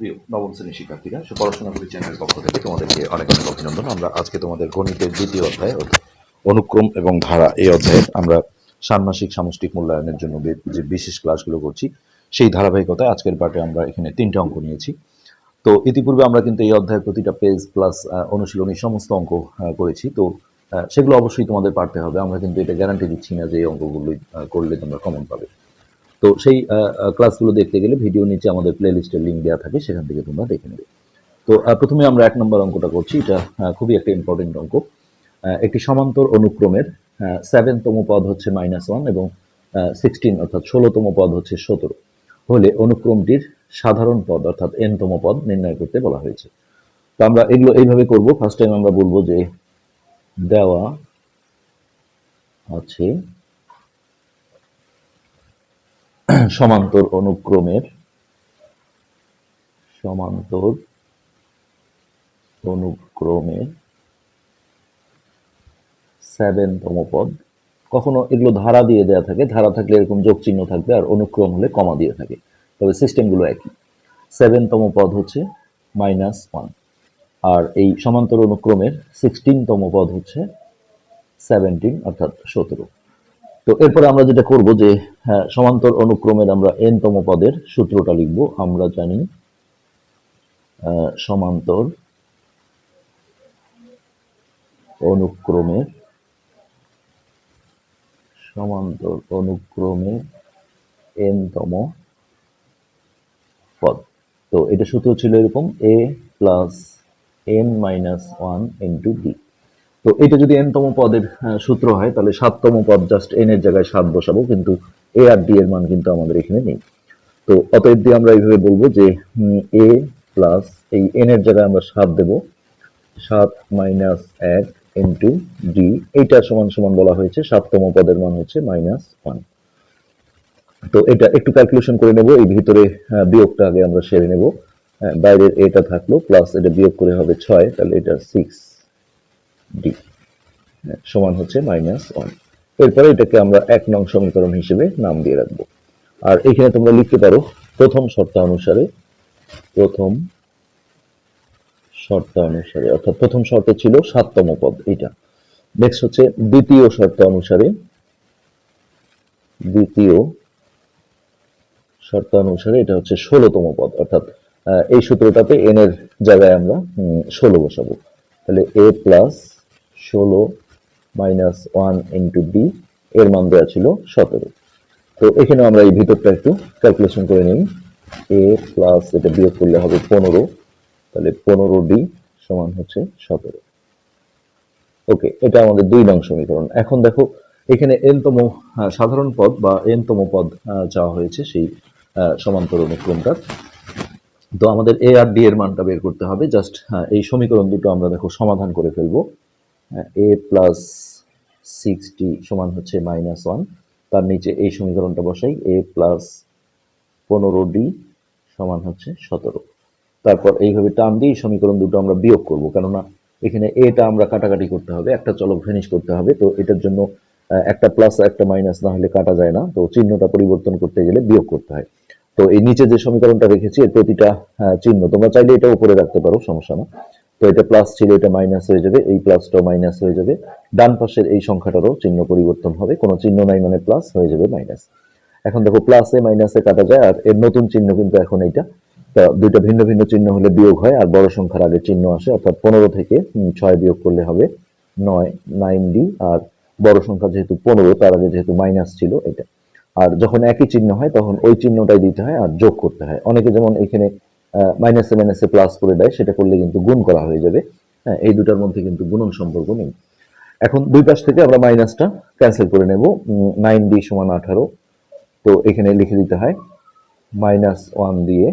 প্রিয় নবম শ্রেণির শিক্ষার্থীরা পড়াশোনা করি চ্যানেলের পক্ষ থেকে তোমাদেরকে অনেক অনেক অভিনন্দন। আমরা আজকে তোমাদের গণিতের দ্বিতীয় অধ্যায় অনুক্রম এবং ধারা এই অধ্যায়ে আমরা ষান্মাসিক সামষ্টিক মূল্যায়নের জন্য যে বিশেষ ক্লাসগুলো করছি, সেই ধারাবাহিকতায় আজকের পাঠে আমরা এখানে তিনটে অঙ্ক নিয়েছি। তো ইতিপূর্বে আমরা কিন্তু এই অধ্যায়ের প্রতিটা পেজ প্লাস অনুশীলনী সমস্ত অঙ্ক করেছি। তো সেগুলো অবশ্যই তোমাদের পারতে হবে। আমরা কিন্তু এটা গ্যারান্টি দিচ্ছি না যে এই অঙ্কগুলোই করলে তোমরা কমন পাবে। তো সেই ক্লাসগুলো দেখতে গেলে ভিডিও নিচে আমাদের প্লে লিস্টের লিঙ্ক দেওয়া থাকে, সেখান থেকে তোমরা দেখে নেবে। তো প্রথমে আমরা এক নম্বর অঙ্কটা করছি, এটা খুবই একটা ইম্পর্টেন্ট অঙ্ক। একটি সমান্তর অনুক্রমের সেভেনতম পদ হচ্ছে মাইনাস ওয়ান এবং সিক্সটিন অর্থাৎ ষোলোতম পদ হচ্ছে সতেরো। হলে অনুক্রমটির সাধারণ পদ অর্থাৎ এনতম পদ নির্ণয় করতে বলা হয়েছে। তো আমরা এগুলো এইভাবে করব ফার্স্ট টাইম আমরা বলব যে দেওয়া আছে সমান্তর অনুক্রমের সমান্তর অনুক্রমের সেভেনতম পদ। কখনো এগুলো ধারা দিয়ে দেওয়া থাকে, ধারা থাকলে এরকম যোগ চিহ্ন থাকবে আর অনুক্রম হলে কমা দিয়ে থাকে। তবে সিস্টেমগুলো একই। সেভেনতম পদ হচ্ছে মাইনাস ওয়ান আর এই সমান্তর অনুক্রমের সিক্সটিনতম পদ হচ্ছে সেভেন্টিন অর্থাৎ সতেরো। তো এরপরে আমরা যেটা করব যে হ্যাঁ, সমান্তর অনুক্রমের আমরা এন তম পদের সূত্রটা লিখব। আমরা জানি সমান্তর অনুক্রমের সমান্তর অনুক্রমে এন তম পদ। তো এটা সূত্র ছিল এরকম A plus N minus one into D তো এটা যদি এনতম পদের সূত্র হয়, তাহলে সাততম পদ জাস্ট n এর জায়গায় সাত বসাবো, কিন্তু এ আর ডি এর মান কিন্তু আমাদের এখানে নেই। তো অতএব দিয়ে আমরা এইভাবে বলব যে এ প্লাস এই এন এর জায়গায় আমরা সাত দেব, সাত মাইনাস এক ইন্টু ডি এইটা সমান সমান বলা হয়েছে, সাততম পদের মান হচ্ছে মাইনাস ওয়ান তো এটা একটু ক্যালকুলেশন করে নেব, এই ভিতরে বিয়োগটা আগে আমরা সেরে নেব। বাইরের এটা থাকল প্লাস এটা বিয়োগ করে হবে ছয়, তাহলে এটা সিক্স ডি সমান হচ্ছে মাইনাস ওয়ান এরপরে এটাকে আমরা এক নং সমীকরণ হিসেবে নাম দিয়ে রাখব। আর এখানে তোমরা লিখতে পারো, প্রথম শর্ত অনুসারে প্রথম শর্ত অনুসারে অর্থাৎ প্রথম শর্তে ছিল সাততম পদ এটা নেক্সট হচ্ছে দ্বিতীয় শর্ত অনুসারে দ্বিতীয় শর্ত অনুসারে এটা হচ্ছে ষোলোতম পদ, অর্থাৎ এই সূত্রটাতে এন এর জায়গায় আমরা ষোলো বসাবো। তাহলে এ প্লাস ষোলো মাইনাস ওয়ান ইন্টু ডি এর মান দেওয়া ছিল সতেরো। তো এখানে আমরা এই ভিতরটা একটু ক্যালকুলেশন করে নিই। এ প্লাস এটা বিয়োগ করলে হবে পনেরো তাহলে পনেরো ডি সমান হচ্ছে সতেরো। ওকে এটা আমাদের দুই নং সমীকরণ। এখন দেখো এখানে এনতম আহ, সাধারণ পদ বা এনতম পদ চাওয়া হয়েছে সেই সমান্তর অনুক্রমটার। তো আমাদের এ আর ডি এর মানটা বের করতে হবে। জাস্ট এই সমীকরণ দুটো আমরা দেখো সমাধান করে ফেলব। এ প্লাস সিক্সটি সমান হচ্ছে মাইনাস ওয়ান তার নিচে এই সমীকরণটা বসাই এ প্লাস পনেরো ডি সমান হচ্ছে সতেরো। তারপর এইভাবে টান দিয়ে সমীকরণ দুটো আমরা বিয়োগ করব, কেননা এখানে এটা আমরা কাটাকাটি করতে হবে, একটা চলক ফিনিশ করতে হবে, তো এটার জন্য একটা প্লাস একটা মাইনাস না হলে কাটা যায় না, তো চিহ্নটা পরিবর্তন করতে গেলে বিয়োগ করতে হয়। তো এই নিচে যে সমীকরণটা রেখেছি, এর প্রতিটা চিহ্ন, তোমরা চাইলে এটা উপরে রাখতে পারো, সমস্যা না। তো এটা প্লাস ছিল এটা মাইনাস হয়ে যাবে, এই প্লাসটাও মাইনাস হয়ে যাবে। ডান পাশের এই সংখ্যাটারও চিহ্ন পরিবর্তন হবে, কোনো চিহ্ন নাই মানে প্লাস হয়ে যাবে মাইনাস এখন দেখো প্লাসে মাইনাসে কাটা যায়, আর এর নতুন চিহ্ন কিন্তু এখন এইটা। দুইটা ভিন্ন ভিন্ন চিহ্ন হলে বিয়োগ হয়, আর বড় সংখ্যার আগে চিহ্ন আসে, অর্থাৎ পনেরো থেকে ছয় বিয়োগ করলে হবে নয় নাইন ডি আর বড় সংখ্যা যেহেতু পনেরো, তার আগে যেহেতু মাইনাস ছিল এটা। আর যখন একই চিহ্ন হয়, তখন ওই চিহ্নটাই দিতে হয়, আর যোগ করতে হয়। অনেকে যেমন এখানে মাইনাসে মাইনাসে প্লাস করে দেয়, সেটা করলে কিন্তু গুণ করা হয়ে যাবে। হ্যাঁ এই দুটার মধ্যে কিন্তু গুণন সম্পর্ক নেই। এখন দুই পাশ থেকে আমরা মাইনাসটা ক্যান্সেল করে নেব। নাইন ডি সমান আঠারো। তো এখানে লিখে দিতে হয় মাইনাস ওয়ান দিয়ে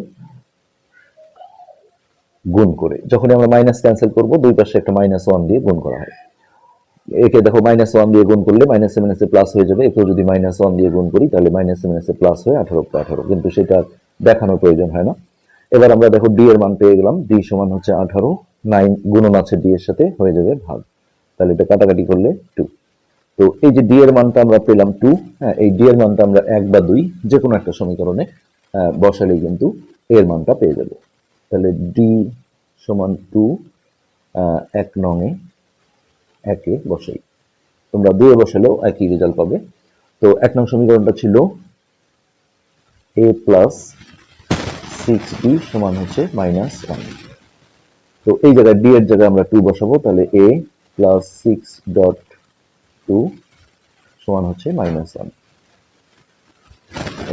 গুণ করে। যখনই আমরা মাইনাস ক্যান্সেল করব, দুই পাশে একটা মাইনাস ওয়ান দিয়ে গুণ করা হয়। একে দেখো মাইনাস ওয়ান দিয়ে গুণ করলে মাইনাস মাইনাসে মাইনাসে প্লাস হয়ে যাবে। একেও যদি মাইনাস ওয়ান দিয়ে গুণ করি, তাহলে মাইনাসে মাইনাসে প্লাস হয়ে আঠারো আঠারো। কিন্তু সেটা দেখানোর প্রয়োজন হয় না। এবার আমরা দেখো ডি এর মান পেয়ে গেলাম। ডি সমান হচ্ছে আঠারো। নাইন গুণন আছে ডি এর সাথে, হয়ে যাবে ভাগ। তাহলে এটা কাটাকাটি করলে টু তো এই যে ডি এর মানটা আমরা পেলাম টু হ্যাঁ এই ডি এর মানটা আমরা এক বা দুই যে কোনো একটা সমীকরণে বসালেই কিন্তু এর মানটা পেয়ে যাবে। তাহলে ডি সমান টু এক নঙে একে বসাই। তোমরা দুয়ে বসালেও একই রেজাল্ট পাবে। তো এক নং সমীকরণটা ছিল এ প্লাস সিক্স ডি সমান হচ্ছে মাইনাস ওয়ান তো এই জায়গায় ডি এর জায়গায় আমরা টু বসাবো, তাহলে A plus six dot two সমান হচ্ছে মাইনাস ওয়ান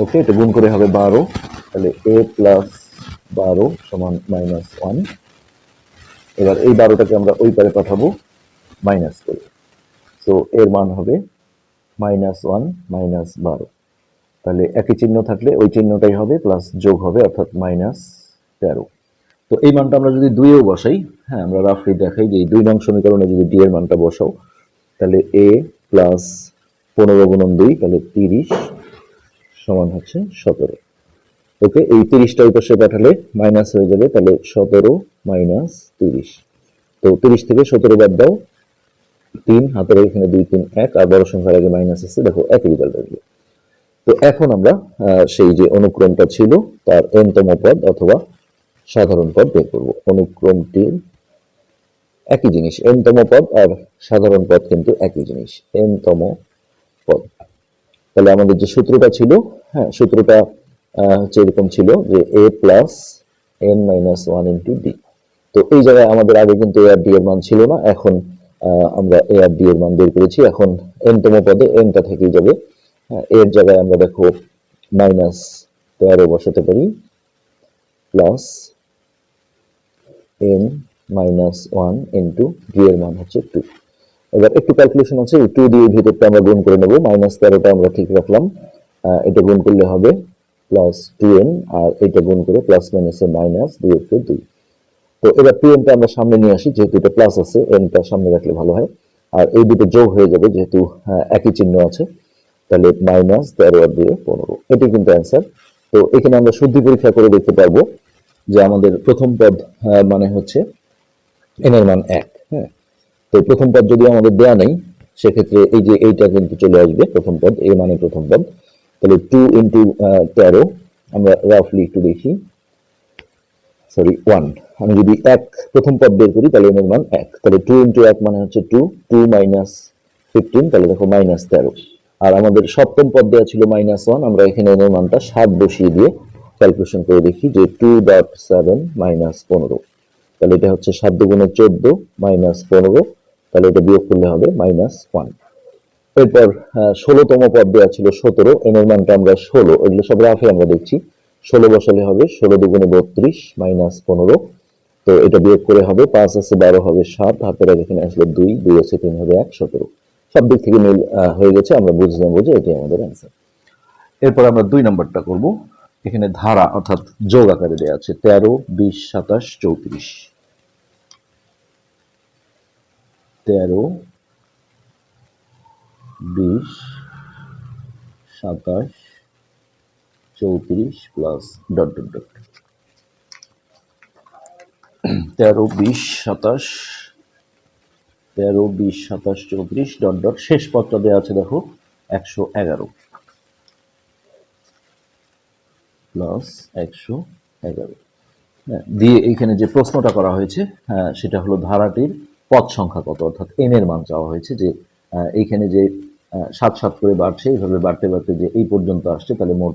ওকে এটা গুণ করে হবে বারো, তাহলে এ প্লাস বারো সমান মাইনাস ওয়ান এবার এই বারোটাকে আমরা ওই পারে পাঠাবো মাইনাস করে। তো এর মান হবে মাইনাস ওয়ান মাইনাস বারো। তাহলে একই চিহ্ন থাকলে ওই চিহ্নটাই হবে প্লাস যোগ হবে অর্থাৎ মাইনাস তেরো। তো এই মানটা আমরা যদি দুইয়েও বসাই হ্যাঁ আমরা রাফলি দেখাই যে এই দুই নং সমীকরণে যদি ডি এর মানটা বসাও, তাহলে এ প্লাস পনেরো গুণন দুই, তাহলে তিরিশ সমান হচ্ছে সতেরো। ওকে, এই তিরিশটা ওই পাশে পাঠালে মাইনাস হয়ে যাবে, তাহলে সতেরো মাইনাস তিরিশ। তো তিরিশ থেকে সতেরো বাদ দাও, তিন, হাতের এখানে দুই, তিন, এক, আর বড় সংখ্যার আগে মাইনাস আছে, দেখো, একই রেজাল্ট আসবে। তো এখন আমরা সেই যে অনুক্রমটা ছিল, তার এনতম পদ অথবা সাধারণ পদ বের করব। অনুক্রমটির একই জিনিস, এনতম পদ আর সাধারণ পদ কিন্তু একই জিনিস, এনতম পদ। তাহলে আমাদের যে সূত্রটা ছিল হ্যাঁ সূত্রটা হচ্ছে এরকম ছিল যে A plus N minus one into D. তো এই জায়গায় আমাদের আগে কিন্তু এ আর ডি এর মান ছিল না, এখন আমরা এ আর ডি এর মান বের করেছি। এখন এন তম পদে এনটা থেকেই যাবে এর জায়গায় আমরা দেখো মাইনাস তেরো বসাতে পারি plus N minus one to D এর মান হচ্ছে টু এবার একটু ক্যালকুলেশন আছে টু দিয়ে ভিতরটা আমরা গুণ করে নেব মাইনাস তেরোটা আমরা ঠিক রাখলাম। এটা গুণ করলে হবে প্লাস টু এন আর এটা গুণ করে প্লাস মাইনাসে মাইনাস দুই একটু দুই। তো এবার টু এনটা আমরা সামনে নিয়ে আসি, যেহেতু এটা প্লাস আছে এনটা সামনে রাখলে ভালো হয়। আর এই দুটো যোগ হয়ে যাবে, যেহেতু একই চিহ্ন আছে। তাহলে মাইনাস তেরো আর দুয়ে পনেরো। এটি কিন্তু অ্যান্সার তো এখানে আমরা শুদ্ধি পরীক্ষা করে দেখতে পারব যে আমাদের প্রথম পদ মানে হচ্ছে এন এর মান এক হ্যাঁ। তো প্রথম পদ যদি আমাদের দেয়া নেই, সেক্ষেত্রে এই যে এইটা কিন্তু চলে আসবে, প্রথম পদ এ মানে প্রথম পদ। তাহলে টু ইন্টু তেরো, আমরা রাফলি একটু দেখি। সরি ওয়ান আমি যদি এক প্রথম পদ বের করি, তাহলে এন এর মান এক। তাহলে টু ইন্টু এক মানে হচ্ছে টু টু মাইনাস ফিফটিন তাহলে দেখো মাইনাস তেরো। আর আমাদের সপ্তম পদ দেওয়া ছিল মাইনাস ওয়ান আমরা এখানে এন এর মানটা সাত বসিয়ে দিয়ে ক্যালকুলেশন করে দেখি যে টু ডট সেভেন মাইনাস পনেরো। তাহলে এটা হচ্ছে সাত দুগুণে চোদ্দ মাইনাস পনেরো, তাহলে এটা বিয়োগ করলে হবে মাইনাস ওয়ান এরপর ষোলোতম পদ দেওয়া ছিল সতেরো এন এর মানটা আমরা ষোলো, এগুলো সব রাফে আমরা দেখছি। ষোলো বসালে হবে ষোলো দুগুণে বত্রিশ মাইনাস পনেরো, তো এটা বিয়োগ করে হবে পাঁচ আছে বারো হবে সাত হাতের এখানে আসলে দুই দুই আছে তিন হবে এক, সতেরো। সব দিক থেকে মিল হয়ে গেছে, আমরা বুঝে নেব যে এটি আমাদের অ্যান্সার এরপর আমরা দুই নাম্বারটা করব। এখানে ধারা, অর্থাৎ যোগ আকারে দেওয়া আছে, তেরো, বিশ, সাতাশ, চৌত্রিশ। তেরো, বিশ, সাতাশ, চৌত্রিশ প্লাস ডট ডট ডট তেরো, বিশ, সাতাশ তেরো বিশ সাতাশ চৌত্রিশ ডট ডট। শেষ পদটা দেওয়া আছে দেখো একশো এগারো। প্লাস একশো এগারো। হ্যাঁ, দিয়ে এইখানে যে প্রশ্নটা করা হয়েছে হ্যাঁ, সেটা হলো ধারাটির পদ সংখ্যা কত অর্থাৎ এন এর মান চাওয়া হয়েছে যে এইখানে যে সাত সাত করে বাড়ছে এইভাবে বাড়তে বাড়তে যে এই পর্যন্ত আসছে তাহলে মোট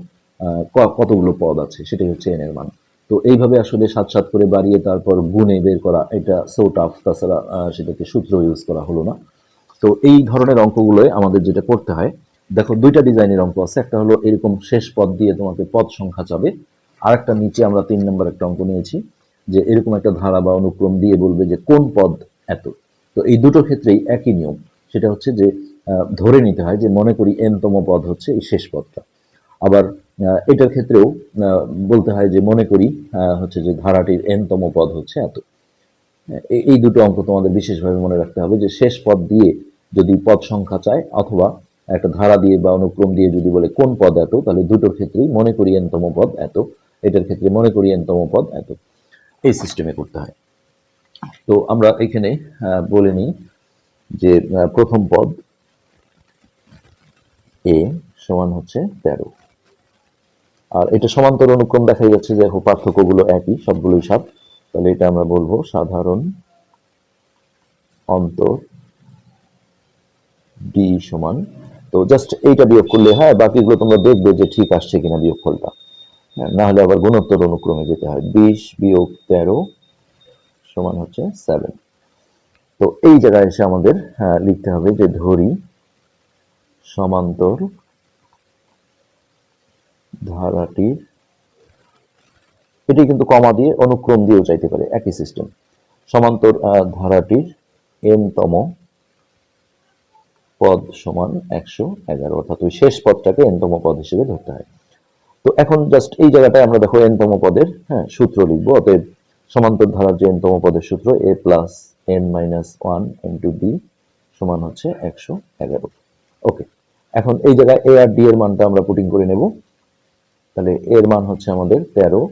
কতগুলো পদ আছে সেটাই হচ্ছে এন এর মান। তো এইভাবে আসলে সাত সাত করে বাড়িয়ে তারপর গুণে বের করা এটা সো টাফ তাছাড়া সেটাকে সূত্র ইউজ করা হলো না। তো এই ধরনের অঙ্কগুলোয় আমাদের যেটা করতে হয়, দেখো দুইটা ডিজাইনের অঙ্ক আছে, একটা হলো এরকম শেষ পদ দিয়ে তোমাকে পদ সংখ্যা চাবে আর একটা নিচে আমরা তিন নম্বর একটা অঙ্ক নিয়েছি, যে এরকম একটা ধারা বা অনুক্রম দিয়ে বলবে যে কোন পদ এত। তো এই দুটো ক্ষেত্রেই একই নিয়ম, সেটা হচ্ছে যে ধরে নিতে হয় যে মনে করি এনতম পদ হচ্ছে এই শেষ পদটা। আবার এটার ক্ষেত্রেও বলতে হয় যে মনে করি হচ্ছে যে ধারাটির এনতম পদ হচ্ছে এত। এই দুটো অঙ্ক তোমাদের বিশেষভাবে মনে রাখতে হবে যে শেষ পদ দিয়ে যদি পদ সংখ্যা চায় অথবা একটা ধারা দিয়ে বা অনুক্রম দিয়ে যদি বলে কোন পদ এত, তাহলে দুটোর ক্ষেত্রেই মনে করি এনতম পদ এত, এটার ক্ষেত্রে মনে করি এনতম পদ এত। এই সিস্টেমে করতে হয়। তো আমরা এখানে বলে নিই যে প্রথম পদ এ সমান হচ্ছে তেরো। আর এটা সমান্তর অনুক্রম দেখা যাচ্ছে যে পার্থক্যগুলো একই সবগুলোই সাত। তাহলে এটা আমরা বলব সাধারণ অন্তর ডি সমান। তো জাস্ট এইটা বিয়োগ করলে হয় বাকিগুলো তোমরা দেখবে যে ঠিক আসছে কিনা বিয়োগফলটা। হ্যাঁ, না হলে আবার গুণোত্তর অনুক্রমে যেতে হয়। বিশ বিয়োগ তেরো সমান হচ্ছে সেভেন তো এই জায়গায় এসে আমাদের হ্যাঁ, লিখতে হবে যে ধরি সমান্তর ধারাটির এটি কিন্তু কমা দিয়ে অনুক্রম দিয়েও চাইতে পারে, একই সিস্টেম সমান্তর ধারাটির এন তম পদ সমান একশো এগারো, অর্থাৎ ওই শেষ পদটাকে এন তম পদ হিসেবে ধরতে হয়। তো এখন জাস্ট এই জায়গাটায় আমরা দেখো এন তম পদের হ্যাঁ সূত্র লিখব, অতএব সমান্তর ধারার যে এন তম পদের সূত্র A plus N minus one into B সমান হচ্ছে একশো এগারো। ওকে এখন এই জায়গায় এ আর ডি এর মানটা আমরা পুটিং করে নেব। তাহলে এর মান হচ্ছে আমাদের তেরো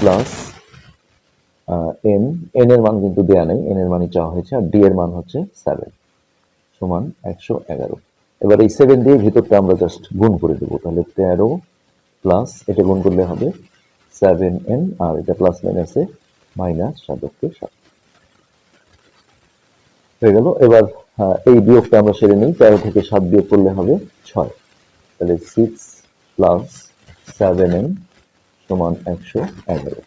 প্লাস এন এন এর মান কিন্তু দেয়া নেই এন এর মানই চাওয়া হয়েছে, আর ডি এর মান হচ্ছে সেভেন সমান একশো এগারো। এবার এই সেভেন দিয়ে ভিতরটা আমরা জাস্ট গুণ করে দেবো, তাহলে তেরো প্লাস এটা গুণ করলে হবে সেভেন এন আর এটা প্লাস মাইনাসে মাইনাস সাতকে সাত। হয়ে গেল, এবার এই বিয়োগটা আমরা সেরে নিই, তেরো থেকে সাত বিয়োগ করলে হবে ছয়। তাহলে সিক্স প্লাস সেভেন এম সমান একশো এগারো।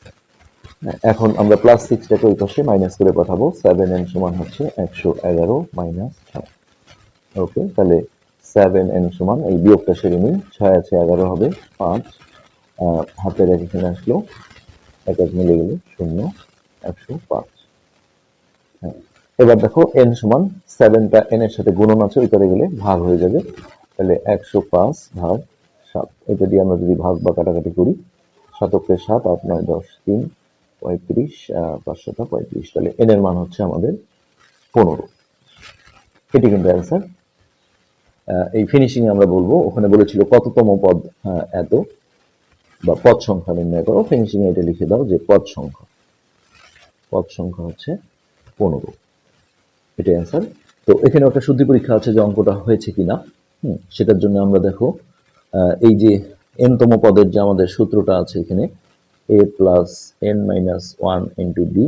হ্যাঁ, এখন আমরা প্লাস সিক্সটাকে ওই পাশে মাইনাস করে পাঠাবো। সেভেন এন সমান হচ্ছে একশো এগারো মাইনাস ছয়। ওকে তাহলে সেভেন এন সমান এই বিয়োগটা সেরে নিই। ছয় আছে এগারো হবে পাঁচ। হাতের এক এখানে আসলো। এক এক মিলে গেলে শূন্য একশো পাঁচ। হ্যাঁ এবার দেখো এন সমান সেভেনটা এন এর সাথে গুণন আছে ওই করে গেলে ভাগ হয়ে যাবে। তাহলে একশো পাঁচ ভাগ সাত। এটা দিয়ে আমরা যদি ভাগ বা কাটাকাটি করি, শতকের সাত, আট, নয়, দশ, তিন, পঁয়ত্রিশ পাঁচশোটা পঁয়ত্রিশ। তাহলে এন এর মান হচ্ছে আমাদের পনেরো। এটি কিন্তু অ্যান্সার এই ফিনিশিং আমরা বলব, ওখানে বলেছিল কততম পদ এত, বা পদ সংখ্যা নির্ণয় করো। ফিনিশিং এটা লিখে দাও যে পদ সংখ্যা। পদ সংখ্যা হচ্ছে পনেরো। এটাই অ্যান্সার তো এখানে একটা শুদ্ধি পরীক্ষা আছে যে অঙ্কটা হয়েছে কিনা। হুম, সেটার জন্য আমরা দেখো এই যে এনতম পদের যে আমাদের সূত্রটা আছে এখানে A plus N minus one into D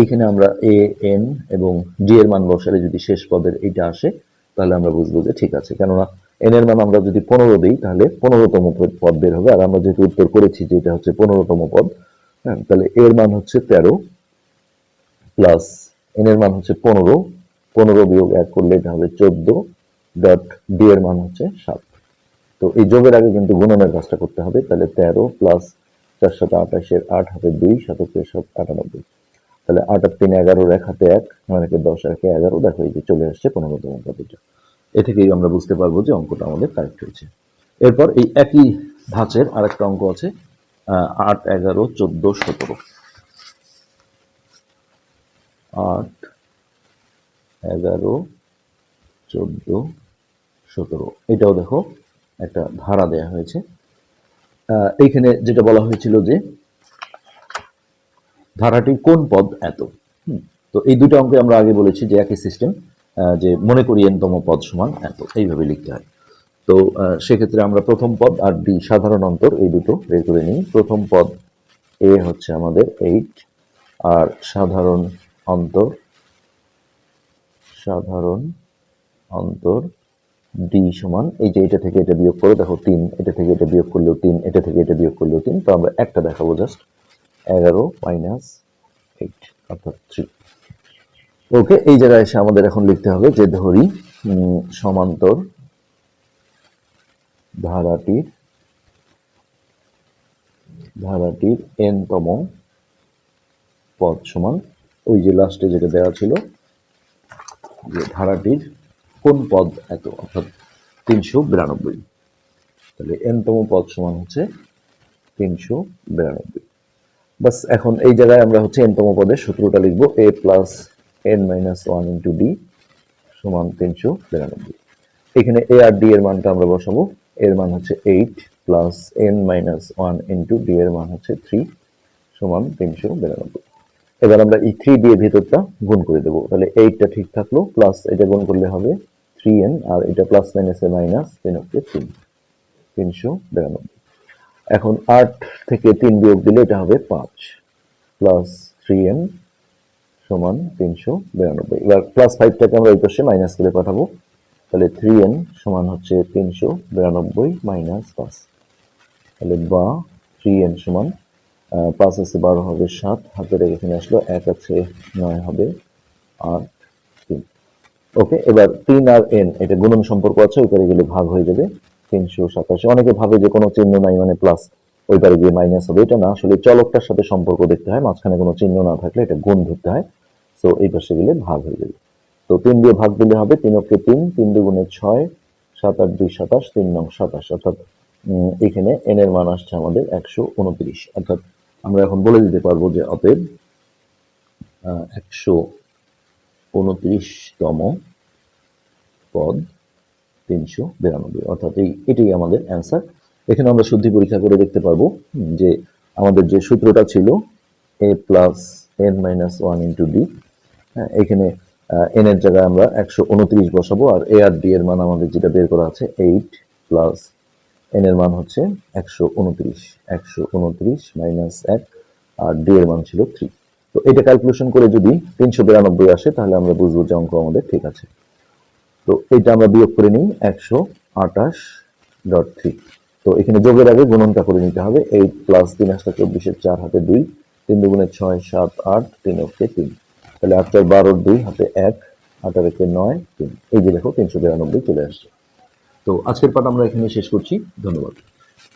এইখানে আমরা এ এন এবং ডি এর মান বসালে যদি শেষ পদের এইটা আসে, তাহলে আমরা বুঝব যে ঠিক আছে। কেননা এন এর মান আমরা যদি পনেরো দিই, তাহলে পনেরোতম পদ বের হবে। আর আমরা যেহেতু উত্তর করেছি যে এটা হচ্ছে পনেরোতম পদ হ্যাঁ তাহলে এর মান হচ্ছে তেরো প্লাস এন এর মান হচ্ছে পনেরো। পনেরো বিয়োগ এক করলে এটা হবে চোদ্দ। ডট ডি এর মান হচ্ছে সাত। তো এই যোগের আগে কিন্তু গুণনের কাজটা করতে হবে, তাহলে তেরো প্লাস চারশত আঠাশের আট হাতে দুই শতকের সাত আটানব্বই। তাহলে আট আর তিন এগারো এক হাতে এক মানে দশ, একে এগারো, দেখো এই যে চলে আসছে পনেরোতম পদটা। এ থেকেই আমরা বুঝতে পারব যে অঙ্কটা আমাদের কারেক্ট হয়েছে। এরপর এই একই ধাঁচের আরেকটা অঙ্ক আছে আট, এগারো, চোদ্দ, সতেরো। আট, এগারো, চোদ্দ, সতেরো। এটাও দেখো একটা ধারা দেয়া হয়েছে। এইখানে যেটা বলা হয়েছিল যে ধারাটির কোন পদ এত? তো এই দুটো অঙ্কে আমরা আগে বলেছি যে একই সিস্টেম যে মনে করি এনতম পদ সমান এত, এইভাবে লিখতে হয়। তো সেক্ষেত্রে আমরা প্রথম পদ আর ডি, সাধারণ অন্তর, এই দুটো বের করে নিই। প্রথম পদ এ হচ্ছে আমাদের এইট, আর সাধারণ অন্তর সাধারণ অন্তর ডি সমান, এই যে এটা থেকে এটা বিয়োগ করে, দেখো তিন, এটা থেকে এটা বিয়োগ করলেও তিন, এটা থেকে এটা বিয়োগ করলেও তিন, তো আমরা একটা দেখাবো জাস্ট এগারো মাইনাস এইট অর্থাৎ থ্রি ওকে এই জায়গায় এসে আমাদের এখন লিখতে হবে যে ধরি সমান্তর ধারাটির ধারাটির এনতম পদ সমান, ওই যে লাস্টে যেটা দেওয়া ছিল, যে ধারাটির কোন পদ এত? অর্থাৎ তিনশো বিরানব্বই। তাহলে এনতম পদ সমান হচ্ছে তিনশো বিরানব্বই। বাস, এখন এই জায়গায় আমরা হচ্ছে এনতম পদের সূত্রটা লিখব A plus N minus one into D সমান তিনশো বিরানব্বই। এখানে এ আর ডি এর মানটা আমরা বসাবো। এর মান হচ্ছে eight plus N minus one into D এর মান হচ্ছে থ্রি সমান তিনশো বিরানব্বই। এবার আমরা এই থ্রি দিয়ে ভিতরটা গুণ করে দেবো। তাহলে এইটটা ঠিক থাকল প্লাস এটা গুণ করলে হবে থ্রি এন আর এটা প্লাস মাইনাসে মাইনাস তিন হচ্ছে তিন। তিনশো বিরানব্বই। এখন আট থেকে তিন বিয়োগ দিলে এটা হবে পাঁচ। প্লাস থ্রি এন সমান তিনশো বিরানব্বই। এবার প্লাস ফাইভটাকে আমরা এই পাশে মাইনাস করে পাঠাবো। তাহলে থ্রি এন সমান হচ্ছে তিনশো বিরানব্বই মাইনাস পাঁচ। তাহলে বা থ্রি এন সমান পাঁচ আছে বারো হবে, সাত। হাতের এখানে আসলো, এক আছে নয় হবে, আট, তিন। ওকে, এবার তিন আর এন, এটা গুণন সম্পর্ক আছে ওই গেলে ভাগ হয়ে যাবে। তিনশো সাতাশি। অনেকে ভাবে যে কোনো চিহ্ন নাই মানে প্লাস ওই পারে গিয়ে মাইনাস হবে। এটা না, আসলে চলকটার সাথে সম্পর্ক দেখতে হয়, মাঝখানে কোনো চিহ্ন না থাকলে এটা গুণ ধরতে হয়। সো এই পাশে গেলে ভাগ হয়ে যাবে। তো তিন দিয়ে ভাগ দিলে হবে, তিন অক্ষে তিন তিন দুগুণে ছয়, সাত আট দুই সাতাশ, তিন নং সাতাশ। অর্থাৎ এখানে এন এর মান আসছে আমাদের একশো উনত্রিশ। অর্থাৎ আমরা এখন বলে দিতে পারব যে অতএব একশো উনত্রিশতম পদ তিনশো বিরানব্বই। অর্থাৎ এই, এটাই আমাদের অ্যান্সার এখানে আমরা শুদ্ধি পরীক্ষা করে দেখতে পারব যে আমাদের যে সূত্রটা ছিল A plus N minus one into D হ্যাঁ এখানে এন এর জায়গায় আমরা একশো উনত্রিশ বসাবো, আর এ আর ডি এর মান আমাদের যেটা বের করা আছে এইট প্লাস এন এর মান হচ্ছে একশো উনত্রিশ একশো উনত্রিশ মাইনাস এক, আর ডি এর মান ছিল থ্রি তো এটা ক্যালকুলেশন করে যদি তিনশো বিরানব্বই আসে, তাহলে আমরা বুঝব যে অঙ্ক আমাদের ঠিক আছে। তো এটা আমরা বিয়োগ করে নিই একশো আটাশ ডট থ্রি তো এখানে যোগের আগে গুণনটা করে নিতে হবে এইট প্লাস তিন আসটা চব্বিশের চার হাতে দুই, তিন দুগুণে ছয়, সাত, আট, তিন অক্ষে তিন। তাহলে আট চার বারোর দুই হাতে এক আটার একে নয়, তিন। এই যে দেখো তিনশো বিরানব্বই চলে আসছে। তো আজকের পাঠ আমরা এখানে শেষ করছি। ধন্যবাদ।